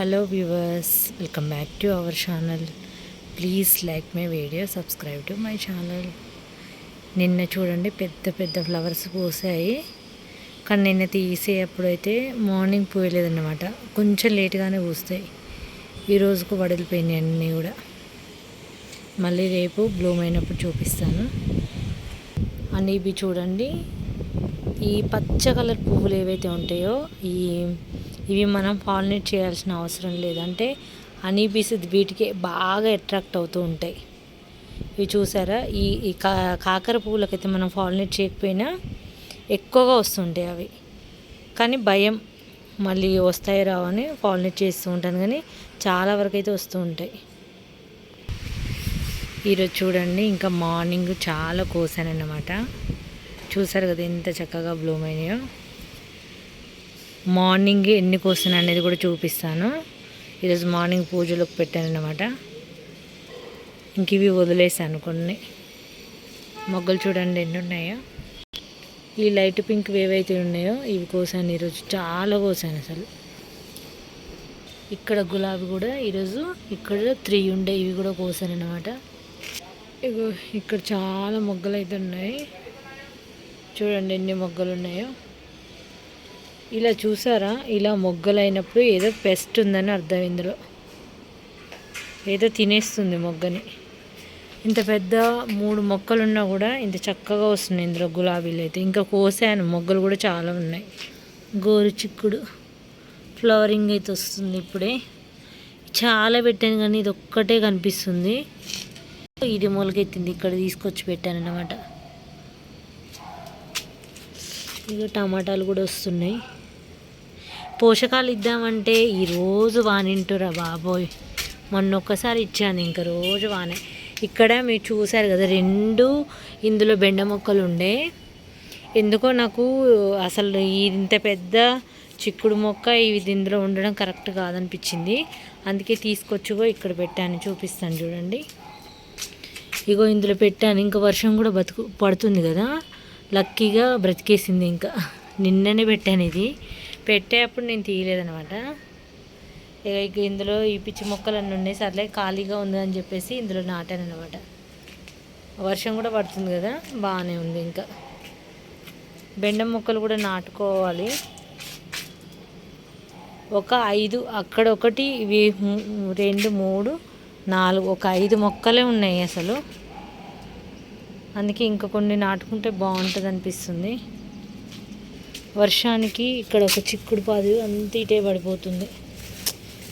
Hello viewers welcome back to our channel please like my video subscribe to my channel నిన్న చూడండి పెద్ద పెద్ద flowers పూసాయి. కానీ నిన్న తీసేటప్పుడు అయితే మార్నింగ్ పూయలేదన్నమాట. కొంచెం లేట్గానే పూస్తాయి. ఈ రోజుకు వడిలిపోయినాయి అన్నీ కూడా. మళ్ళీ రేపు బ్లూమ్ అయినప్పుడు చూపిస్తాను. అండ్ ఇవి చూడండి. ఈ పచ్చ కలర్ పువ్వులు ఏవైతే ఉంటాయో ఈ ఇవి మనం పాలినేట్ చేయాల్సిన అవసరం లేదంటే అనీబీస్ వీటికి బాగా అట్రాక్ట్ అవుతూ ఉంటాయి. ఇవి చూసారా? ఈ కా కాకర పువ్వులకైతే మనం పాలినేట్ చేయకపోయినా ఎక్కువగా వస్తుంటాయి అవి. కానీ భయం. మళ్ళీ వస్తాయి రావని పాలినేట్ చేస్తూ ఉంటాను. కానీ చాలా వరకు అయితే వస్తూ ఉంటాయి. ఈరోజు చూడండి ఇంకా మార్నింగ్ చాలా కోసానన్నమాట. చూసారు కదా ఎంత చక్కగా బ్లూమ్ అయినాయో. మార్నింగ్ ఎన్ని కోసిన అనేది కూడా చూపిస్తాను. ఈరోజు మార్నింగ్ పూజలోకి పెట్టాను అనమాట ఇంక ఇవి వదిలేసాను కొన్ని. మొగ్గలు చూడండి ఎన్ని ఉన్నాయో. ఈ లైట్ పింక్ ఏవైతే ఉన్నాయో ఇవి కోసాను ఈరోజు. చాలా కోసాను అసలు. ఇక్కడ గులాబీ కూడా ఈరోజు ఇక్కడ త్రీ ఉండే ఇవి కూడా కోసాను అనమాట ఇగో ఇక్కడ చాలా మొగ్గలు అయితే ఉన్నాయి. చూడండి ఎన్ని మొగ్గలు ఉన్నాయో ఇలా చూసారా? ఇలా మొగ్గలైనప్పుడు ఏదో పెస్ట్ ఉందని అర్థం ఇందులో. ఏదో తినేస్తుంది మొగ్గని. ఇంత పెద్ద మూడు మొక్కలు ఉన్నా కూడా ఇంత చక్కగా వస్తున్నాయి ఇందులో గులాబీలు అయితే. ఇంకా కోసాను మొగ్గలు కూడా చాలా ఉన్నాయి. గోరు చిక్కుడు ఫ్లవరింగ్ అయితే వస్తుంది ఇప్పుడే. చాలా పెట్టాను కానీ ఇది ఒక్కటే కనిపిస్తుంది. ఇది మొలకెత్తింది ఇక్కడ తీసుకొచ్చి పెట్టాను అన్నమాట ఇక టమాటాలు కూడా వస్తున్నాయి. పోషకాలు ఇద్దామంటే ఈరోజు వానింటురా బాబోయ్. మొన్న ఒక్కసారి ఇచ్చాను ఇంకా రోజు వానే. ఇక్కడ మీరు చూసారు కదా రెండు ఇందులో బెండ మొక్కలు ఉండే. ఎందుకో నాకు అసలు ఇంత పెద్ద చిక్కుడు మొక్క ఇవి ఇందులో ఉండడం కరెక్ట్ కాదనిపించింది. అందుకే తీసుకొచ్చుకో ఇక్కడ పెట్టాను చూపిస్తాను చూడండి. ఇగో ఇందులో పెట్టాను ఇంకా వర్షం కూడా బతుకు పడుతుంది కదా. లక్కీగా బ్రతికేసింది ఇంకా. నిన్ననే పెట్టాను ఇది. పెట్టేప్పుడు నేను తీయలేదనమాట ఇక ఇందులో ఈ పిచ్చి మొక్కలు అన్నీ ఉన్నాయి. సర్లే ఖాళీగా ఉంది అని చెప్పేసి ఇందులో నాటాను అనమాట వర్షం కూడా పడుతుంది కదా బాగానే ఉంది ఇంకా. బెండ మొక్కలు కూడా నాటుకోవాలి. ఒక ఐదు అక్కడ ఒకటి ఇవి రెండు మూడు నాలుగు ఒక ఐదు మొక్కలే ఉన్నాయి అసలు. అందుకే ఇంకా కొన్ని నాటుకుంటే బాగుంటుంది అనిపిస్తుంది. వర్షానికి ఇక్కడ ఒక చిక్కుడు పాది అంత ఇటే పడిపోతుంది.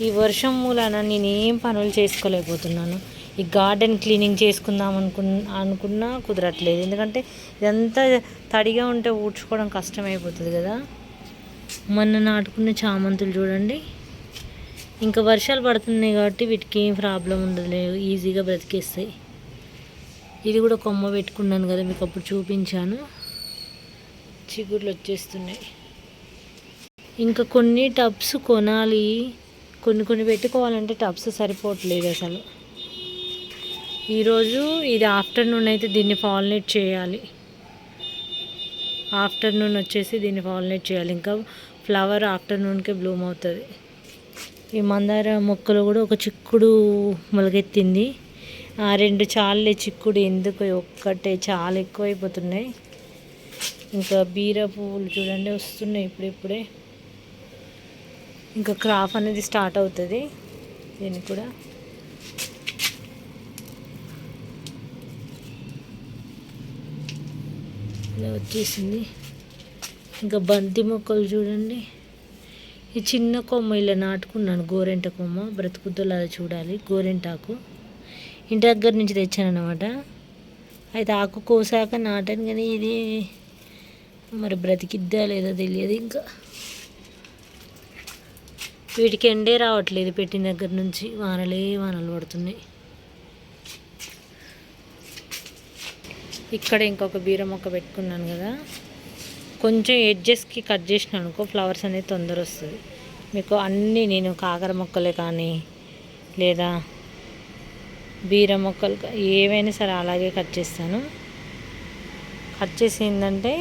ఈ వర్షం మూలాన నేనేం పనులు చేసుకోలేకపోతున్నాను. ఈ గార్డెన్ క్లీనింగ్ చేసుకుందాం అనుకు అనుకున్నా కుదరట్లేదు. ఎందుకంటే ఇదంతా తడిగా ఉంటే ఊడ్చుకోవడం కష్టమైపోతుంది కదా. మొన్న నాటుకున్న చామంతులు చూడండి. ఇంకా వర్షాలు పడుతున్నాయి కాబట్టి వీటికి ఏం ప్రాబ్లం ఉండదు. ఈజీగా బ్రతికేస్తాయి. ఇది కూడా కొమ్మ పెట్టుకున్నాను కదా మీకు అప్పుడు చూపించాను. చిగుర్లు వచ్చేస్తున్నాయి ఇంకా కొన్ని టబ్స్ కొనాలి. కొన్ని కొన్ని పెట్టుకోవాలంటే టబ్స్ సరిపోవట్లేదు అసలు. ఈరోజు ఇది ఆఫ్టర్నూన్ అయితే దీన్ని ఫాలినేట్ చేయాలి. ఆఫ్టర్నూన్ వచ్చేసి దీన్ని ఫాలినేట్ చేయాలి. ఇంకా ఫ్లవర్ ఆఫ్టర్నూన్కే బ్లూమ్ అవుతుంది. ఈ మందార మొక్కలు కూడా ఒక చిక్కుడు మొలగెత్తింది రెండు చాలే చిక్కుడు ఎందుకు ఒక్కటే చాలా ఎక్కువైపోతున్నాయి. ఇంకా బీర పువ్వులు చూడండి వస్తున్నాయి ఇప్పుడిప్పుడే. ఇంకా క్రాప్ అనేది స్టార్ట్ అవుతుంది దీనికి కూడా. ఇలా వచ్చేసింది. ఇంకా బంతి మొక్కలు చూడండి. ఈ చిన్న కొమ్మ ఇలా నాటుకున్నాను గోరెంట కొమ్మ. బ్రతుకుద్దులా చూడాలి గోరెంటాకు. ఇంటి దగ్గర నుంచి తెచ్చాను అనమాట అయితే ఆకు కోసాక నాటాను కానీ ఇది మరి బ్రతికిద్దా లేదో తెలియదు ఇంకా. వీటికి ఎండే రావట్లేదు పెట్టిన దగ్గర నుంచి. వానలే వానలు పడుతున్నాయి. ఇక్కడ ఇంకొక బీర మొక్క పెట్టుకున్నాను కదా. కొంచెం ఎడ్జెస్కి కట్ చేసిన అనుకో ఫ్లవర్స్ అనేది తొందర వస్తుంది మీకు అన్నీ నేను కాకర మొక్కలే కానీ లేదా బీర మొక్కలు ఏవైనా సరే అలాగే కట్ చేస్తాను. కట్ చేసి ఏంటంటే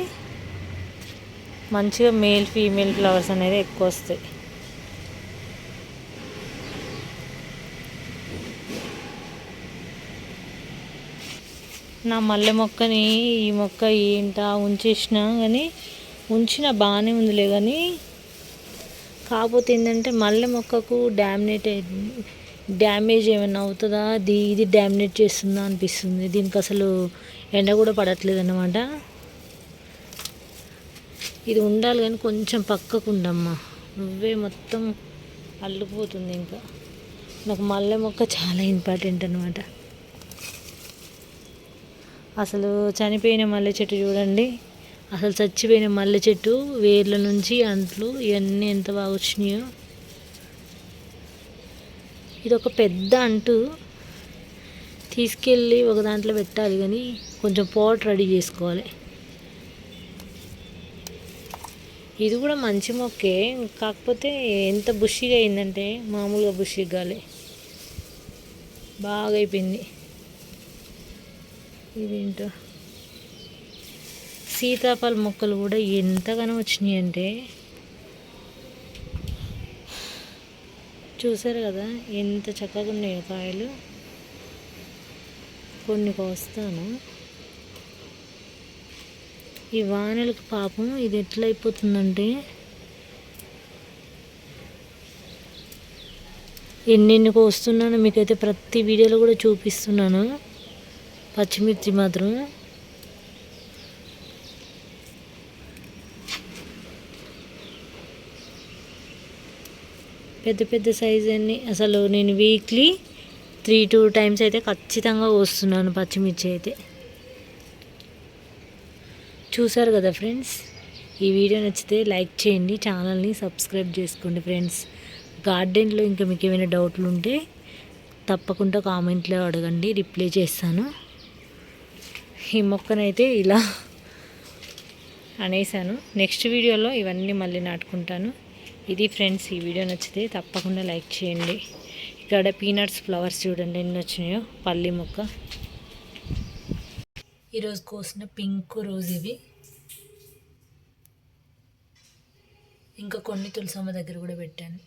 మంచిగా మేల్ ఫీమేల్ ఫ్లవర్స్ అనేది ఎక్కువ వస్తాయి. నా మల్లె మొక్కని ఈ మొక్క ఏంటా ఉంచేసినా కానీ ఉంచిన బాగానే ఉందిలే కానీ కాకపోతే ఏంటంటే మల్లె మొక్కకు డామినేట్ అయింది డ్యామేజ్ ఏమైనా అవుతుందా? అది ఇది డామినేట్ చేస్తుందా అనిపిస్తుంది. దీనికి అసలు ఎండ కూడా పడట్లేదు అన్నమాట ఇది ఉండాలి కానీ కొంచెం పక్కకు ఉండమ్మా. నువ్వే మొత్తం అల్లుకుపోతుంది ఇంకా. నాకు మల్లె మొక్క చాలా ఇంపార్టెంట్ అనమాట అసలు చనిపోయిన మల్లె చెట్టు చూడండి. అసలు చచ్చిపోయిన మల్లె చెట్టు వేర్ల నుంచి అంట్లు ఇవన్నీ ఎంత బాగా వచ్చినాయో. ఇది ఒక పెద్ద అంటు. తీసుకెళ్ళి ఒక దాంట్లో పెట్టాలి కానీ కొంచెం పోట్ రెడీ చేసుకోవాలి. ఇది కూడా మంచి మొక్కే. కాకపోతే ఎంత బుషిగా అయిందంటే మామూలుగా బుషిగా కాలే బాగా అయిపోయింది ఇదేంటో? సీతాఫల మొక్కలు కూడా ఎంతగానో వచ్చినాయి అంటే చూసారు కదా ఎంత చక్కగా ఉన్నాయో కాయలు. కొన్ని కోస్తాను. ఈ వానలకు పాపం ఇది ఎట్లా అయిపోతుందంటే ఎన్నెన్ని కోస్తున్నానో మీకైతే ప్రతి వీడియోలో కూడా చూపిస్తున్నాను. పచ్చిమిర్చి మాత్రం. పెద్ద పెద్ద సైజ్ అన్ని. అసలు నేను వీక్లీ త్రీ టూ టైమ్స్ అయితే ఖచ్చితంగా వస్తున్నాను పచ్చిమిర్చి అయితే. చూసారు కదా ఫ్రెండ్స్ ఈ వీడియో నచ్చితే లైక్ చేయండి ఛానల్ని సబ్స్క్రైబ్ చేసుకోండి ఫ్రెండ్స్ గార్డెన్లో ఇంకా మీకు ఏమైనా డౌట్లు ఉంటే తప్పకుండా కామెంట్లో అడగండి రిప్లై చేస్తాను. ఈ మొక్కనైతే ఇలా అనేసాను. నెక్స్ట్ వీడియోలో ఇవన్నీ మళ్ళీ నాటుకుంటాను. ఇది ఫ్రెండ్స్ ఈ వీడియో నచ్చితే తప్పకుండా లైక్ చేయండి. ఇక్కడ పీనట్స్ ఫ్లవర్స్ చూడండి ఎన్ని వచ్చినాయో పల్లి మొక్క. ఈరోజు కోసిన పింక్ రోజ్ ఇవి. ఇంకా కొన్ని తులసమ్మ దగ్గర కూడా పెట్టాను.